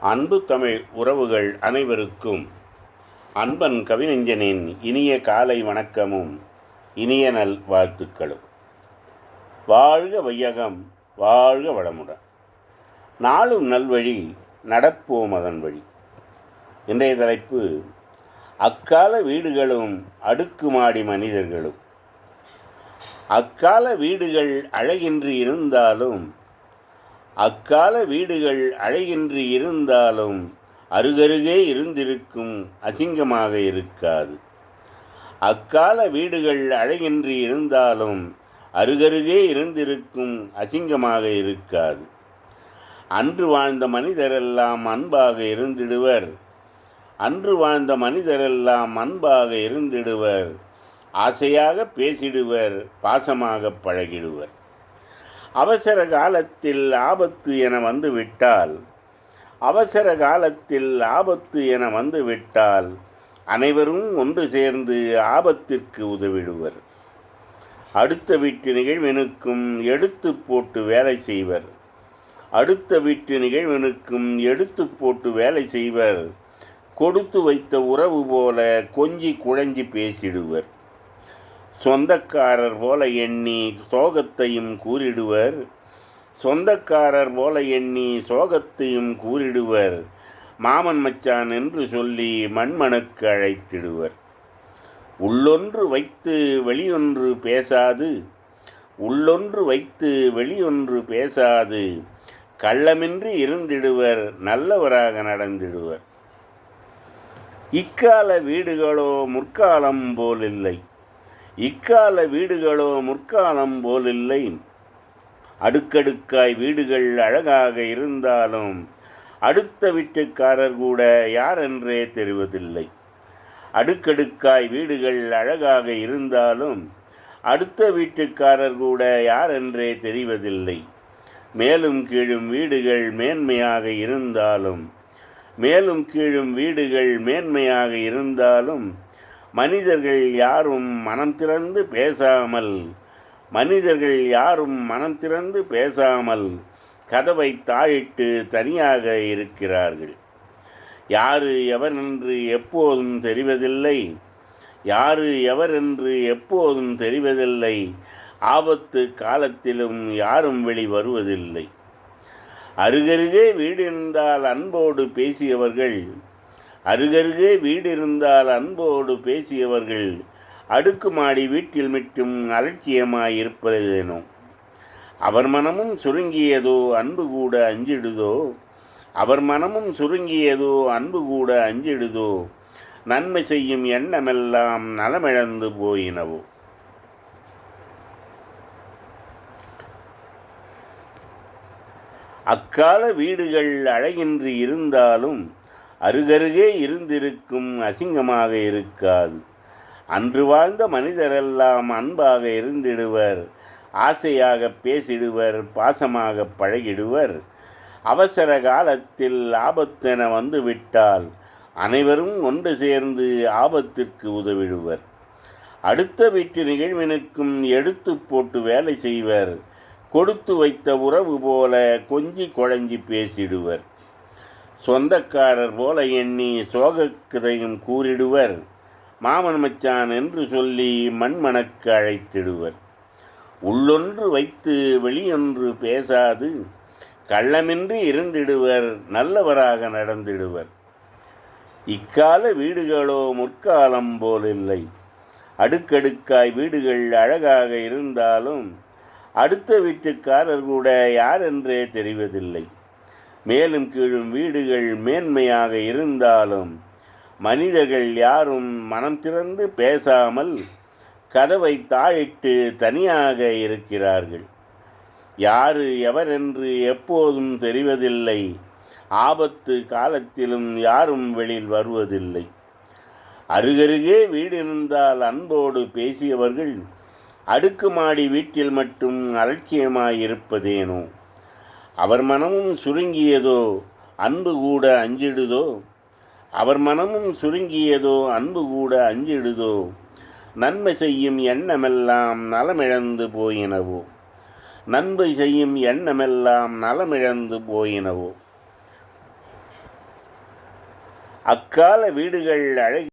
அன்பு தமிழ் உறவுகள் அனைவருக்கும் அன்பன் கவிநெஞ்சனின் இனிய காலை வணக்கமும் இனிய நல் வாழ்த்துக்களும். வாழ்க வையகம் வாழ்க வளமுடன். நாளும் நல்வழி நடப்போம் அதன் வழி. இன்றைய தலைப்பு அக்கால வீடுகளும் அடுக்குமாடி மனிதர்களும். அக்கால வீடுகள் அழகின்றி இருந்தாலும் அக்கால வீடுகள் அழகின்றி இருந்தாலும் அருகருகே இருந்திருக்கும் அசிங்கமாக இருக்காது. அக்கால வீடுகள் அழகின்றி இருந்தாலும் அருகருகே இருந்திருக்கும் அசிங்கமாக இருக்காது. அன்று வாழ்ந்த மனிதரெல்லாம் அன்பாக இருந்திடுவர். அன்று வாழ்ந்த மனிதரெல்லாம் அன்பாக இருந்திடுவர். ஆசையாக பேசிடுவர் பாசமாக பழகிடுவர். அவசர காலத்தில் ஆபத்து என வந்துவிட்டால் அவசர காலத்தில் ஆபத்து என வந்துவிட்டால் அனைவரும் ஒன்று சேர்ந்து ஆபத்திற்கு உதவிடுவர். அடுத்த வீட்டு நிகழ்வினுக்கும் எடுத்து போட்டு வேலை செய்வர். அடுத்த வீட்டு நிகழ்வினுக்கும் எடுத்து போட்டு வேலை செய்வர். கொடுத்து வைத்த உறவு போல கொஞ்சி குழஞ்சி பேசிடுவர். சொந்தக்காரர் போல எண்ணி சோகத்தையும் கூறிடுவர். சொந்தக்காரர் போல எண்ணி சோகத்தையும் கூறிடுவர். மாமன் மச்சான் என்று சொல்லி மண்மனுக்கு அழைத்திடுவர். உள்ளொன்று வைத்து வெளியொன்று பேசாது. உள்ளொன்று வைத்து வெளியொன்று பேசாது. கள்ளமின்றி இருந்திடுவர் நல்லவராக நடந்திடுவர். இக்கால வீடுகளோ முற்காலம் போலில்லை. இக்கால வீடுகளோ முற்காலம் போலில்லை. அடுக்கடுக்காய் வீடுகள் அழகாக இருந்தாலும் அடுத்த வீட்டுக்காரர் கூட யார் என்றே தெரிவதில்லை. அடுக்கடுக்காய் வீடுகள் அழகாக இருந்தாலும் அடுத்த வீட்டுக்காரர் கூட யார் என்றே தெரிவதில்லை. மேலும் கீழும் வீடுகள் மேன்மையாக இருந்தாலும் மேலும் கீழும் வீடுகள் மேன்மையாக இருந்தாலும் மனிதர்கள் யாரும் மனம் திறந்து பேசாமல் மனிதர்கள் யாரும் மனம் திறந்து பேசாமல் கதவை தாழிட்டு தனியாக இருக்கிறார்கள். யாரு எவர் என்று எப்போதும் தெரிவதில்லை யாரு எவர் என்று எப்போதும் தெரிவதில்லை ஆபத்து காலத்திலும் யாரும் வெளி வருவதில்லை அருகருகே வீடு இருந்தால் அன்போடு பேசியவர்கள் அருகருகே வீடு இருந்தால் அன்போடு பேசியவர்கள் அடுக்குமாடி வீட்டில் மிட்டும் அலட்சியமாயிருப்பதேனோ? அவர் மனமும் சுருங்கியதோ அன்பு கூட அஞ்சிடுதோ? அவர் மனமும் சுருங்கியதோ அன்பு கூட அஞ்சிடுதோ? நன்மை செய்யும் எண்ணமெல்லாம் நலமிழந்து போயினவோ? அக்கால வீடுகள் அழகின்றி இருந்தாலும் அருகருகே இருந்திருக்கும் அசிங்கமாக இருக்காது. அன்று வாழ்ந்த மனிதரெல்லாம் அன்பாக இருந்திடுவர். ஆசையாக பேசிடுவர் பாசமாக பழகிடுவர். அவசர காலத்தில் ஆபத்தென வந்துவிட்டால் அனைவரும் ஒன்று சேர்ந்து ஆபத்திற்கு உதவிடுவர். அடுத்த வீட்டு நிகழ்வினுக்கும் எடுத்து போட்டு வேலை செய்வர். கொடுத்து வைத்த உறவு போல கொஞ்சி குழஞ்சி பேசிடுவர். சொந்தக்காரர் போல எண்ணி சோகக்கதையும் கூறிடுவர். மாமன் மச்சான் என்று சொல்லி மண்மணக்கு அழைத்திடுவர். உள்ளொன்று வைத்து வெளியொன்று பேசாது கள்ளமின்றி இருந்திடுவர் நல்லவராக நடந்திடுவர். இக்கால வீடுகளோ முற்காலம் போலில்லை. அடுக்கடுக்காய் வீடுகள் அழகாக இருந்தாலும் அடுத்த வீட்டுக்காரர் கூட யார் என்றே தெரிவதில்லை. மேலும் கீழும் வீடுகள் மேன்மையாக இருந்தாலும் மனிதர்கள் யாரும் மனம் திறந்து பேசாமல் கதவை தாழிட்டு தனியாக இருக்கிறார்கள். யாரு எவரென்று எப்போதும் தெரிவதில்லை. ஆபத்து காலத்திலும் யாரும் வெளியில் வருவதில்லை. அருகருகே வீடு இருந்தால் அன்போடு பேசியவர்கள் அடுக்குமாடி வீட்டில் மட்டும் அலட்சியமாயிருப்பதேனோ அவர் மனமும் சுருங்கியதோ அன்பு கூட அஞ்சிடுதோ? அவர் மனமும் சுருங்கியதோ அன்பு கூட அஞ்சிடுதோ? நன்மை செய்யும் எண்ணமெல்லாம் நலமிழந்து போயினவோ? நன்மை செய்யும் எண்ணமெல்லாம் நலமிழந்து போயினவோ? அக்கால வீடுகள் அழகி